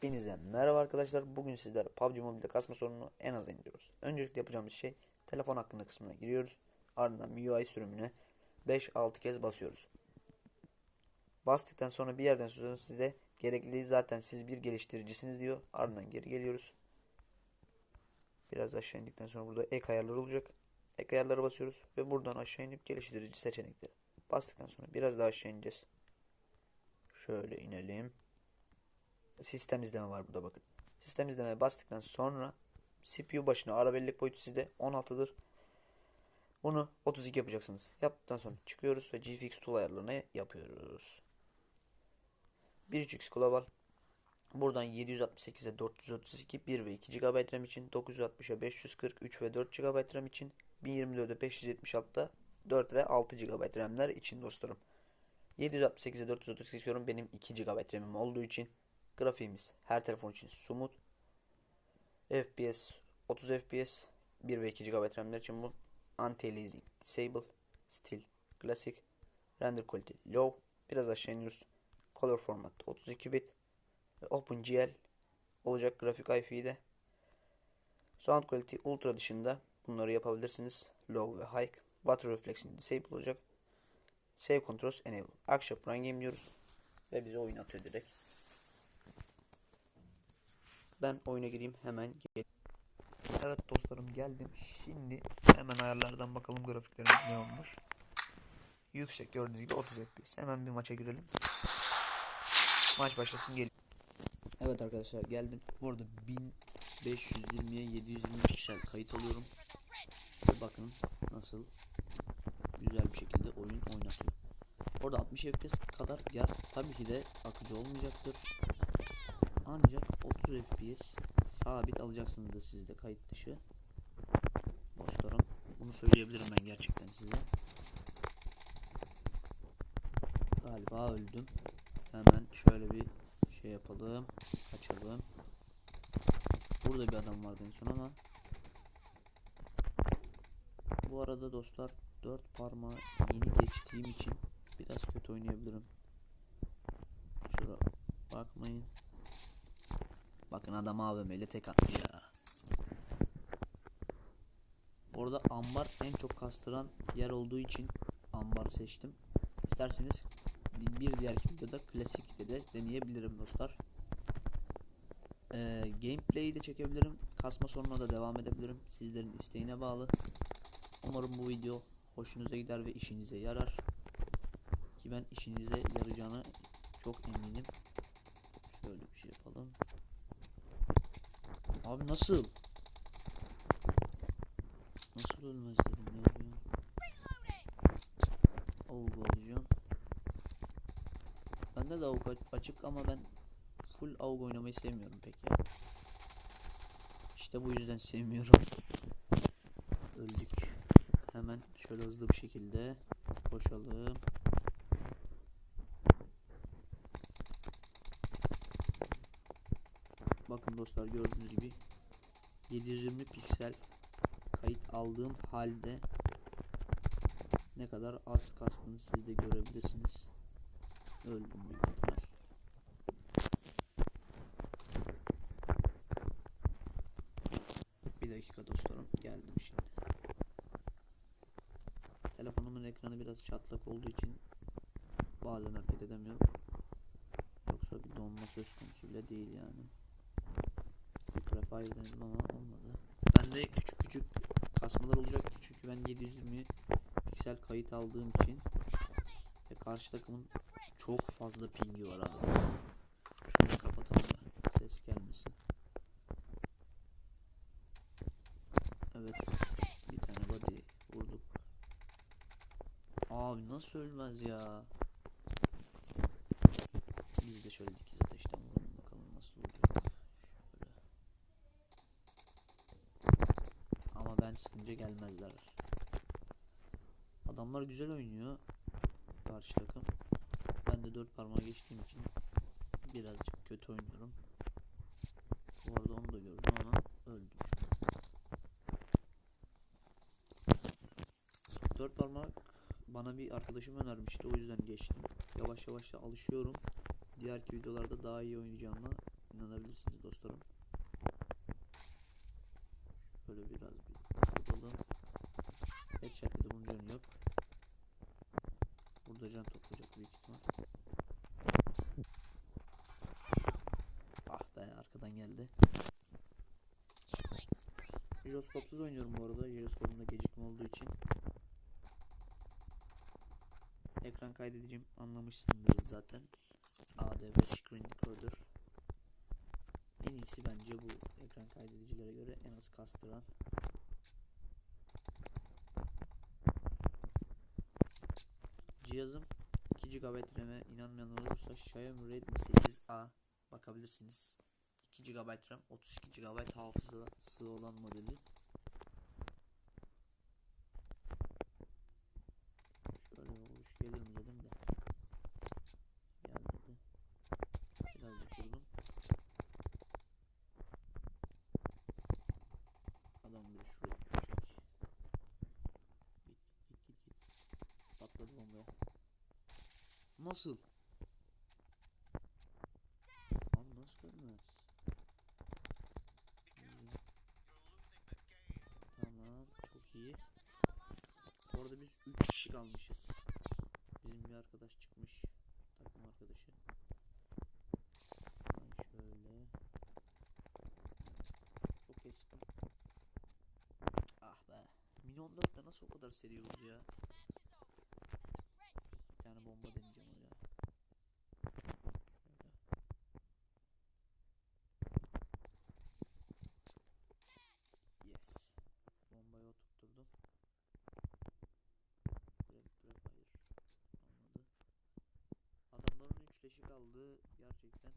Hepinize merhaba arkadaşlar. Bugün sizlere PUBG Mobile'de kasma sorununu en az indiriyoruz. Öncelikle yapacağımız şey telefon hakkında kısmına giriyoruz. Ardından MIUI sürümüne 5-6 kez basıyoruz. Bastıktan sonra bir yerden sonra size gerekli zaten siz bir geliştiricisiniz diyor. Ardından geri geliyoruz. Biraz aşağı indikten sonra burada ek ayarları olacak. Ek ayarlara basıyoruz ve buradan aşağı inip geliştirici seçenekleri. Bastıktan sonra biraz daha aşağı ineceğiz. Şöyle inelim sistem izleme var burada bakın. Sistem izlemeye bastıktan sonra CPU başına ara bellek boyutu sizde 16'dır. Bunu 32 yapacaksınız. Yaptıktan sonra çıkıyoruz ve GFX tool ayarlarını yapıyoruz. 1.3x global. Buradan 768'e 432 1 ve 2 GB RAM için 960'a 540 3 ve 4 GB RAM için 1024'e 576'da 4 ve 6 GB RAM'ler için dostlarım. 768'e 432 istiyorum benim 2 GB RAM'im olduğu için Grafiğimiz her telefon için smooth. FPS 30 FPS 1 ve 2 GB RAM'ler için bu. Anti-aliasing disable. Still classic. Render quality low. Biraz aşağı iniyoruz. Color format 32 bit. Ve OpenGL olacak grafik IF'de. Sound quality ultra dışında bunları yapabilirsiniz. Low ve high. Water reflection disable olacak. Save controls enable. Akşam run game diyoruz. Ve bize oyun atıyor direkt. Ben oyuna gireyim hemen gel. Evet dostlarım geldim. Şimdi hemen ayarlardan bakalım grafiklerimiz ne olmuş. Yüksek gördüğünüz gibi 30 FPS. Hemen bir maça girelim. Maç başlasın gel. Evet arkadaşlar geldim. Burada 1520'ye 720 piksel kayıt alıyorum. Ve bakın nasıl güzel bir şekilde oyun oynatıyor. Orada 60 FPS kadar yer tabii ki de akıcı olmayacaktır. Ancak 30 FPS sabit alacaksınız da sizde kayıt dışı. Dostlarım bunu söyleyebilirim ben gerçekten size. Galiba öldüm. Hemen şöyle bir şey yapalım. Kaçalım. Burada bir adam vardı en son ama. Bu arada dostlar 4 parmağı yeni geçtiğim için biraz kötü oynayabilirim. Şura bakmayın. Bakın adam AVM ile tek attı ya. Orada ambar en çok kastıran yer olduğu için ambar seçtim. İsterseniz bir diğer videoda klasikte de deneyebilirim dostlar. Ee, gameplay'i de çekebilirim. Kasma sorununa da devam edebilirim. Sizlerin isteğine bağlı. Umarım bu video hoşunuza gider ve işinize yarar. Ki ben işinize yarayacağını çok eminim. Şöyle bir şey yapalım. Abi nasıl? Nasıl ölmez dedim yapıyorum? Avuk alacağım. Bende de avuk açık ama ben full avuk oynamayı sevmiyorum pek ya. İşte bu yüzden sevmiyorum. Öldük. Hemen şöyle hızlı bir şekilde koşalım. Bakın dostlar gördüğünüz gibi 720 piksel kayıt aldığım halde ne kadar az kastığını siz de görebilirsiniz. Öldüm büyük ihtimal. Bir dakika dostlarım geldim şimdi. Telefonumun ekranı biraz çatlak olduğu için bazen hareket edemiyorum. Yoksa bir donma söz konusu bile değil yani. Denedim ama olmadı. Bende küçük küçük kasmalar olacaktı çünkü ben 720 piksel kayıt aldığım için ve karşı takımın çok fazla pingi var abi. Şunu kapatalım da ses gelmesin. Evet bir tane body vurduk. Abi nasıl ölmez ya? Biz de şöyle dikiz ateşten vuralım bakalım nasıl olacak. Ama ben sıkınca gelmezler. Adamlar güzel oynuyor. Karşı takım. Ben de dört parmağı geçtiğim için birazcık kötü oynuyorum. Bu arada onu da gördüm ama öldüm. Dört parmak bana bir arkadaşım önermişti. O yüzden geçtim. Yavaş yavaş da alışıyorum. Diğerki videolarda daha iyi oynayacağıma ışınlanabilirsiniz dostlarım. Böyle biraz bir. Headshot dedi bunun canı yok. Burada can toplayacak büyük ihtimal. Ah be arkadan geldi. Jiroskopsuz oynuyorum bu arada. Jiroskopumda gecikme olduğu için. Ekran kaydedicim anlamışsındır zaten. ADB Screen Recorder. En iyisi bence bu ekran kaydedicilere göre en az kastıran. Cihazım 2 GB RAM'e inanmayan olursa Xiaomi Redmi 8A bakabilirsiniz. 2 GB RAM, 32 GB hafızası olan modeli. Nasıl? Ölmez? İyi. Tamam çok iyi. Orada biz 3 kişi kalmışız. Bizim bir arkadaş çıkmış. Takım arkadaşı. Ben şöyle. Çok eski. Ah be. Mini 14'te nasıl o kadar seri oldu ya? Bir tane bomba deneyeceğim oraya. Şöyle. Yes. Bombayı oturtturdum. Direkt direkt hayır. Olmadı. Adamların 3 leşi kaldı. Gerçekten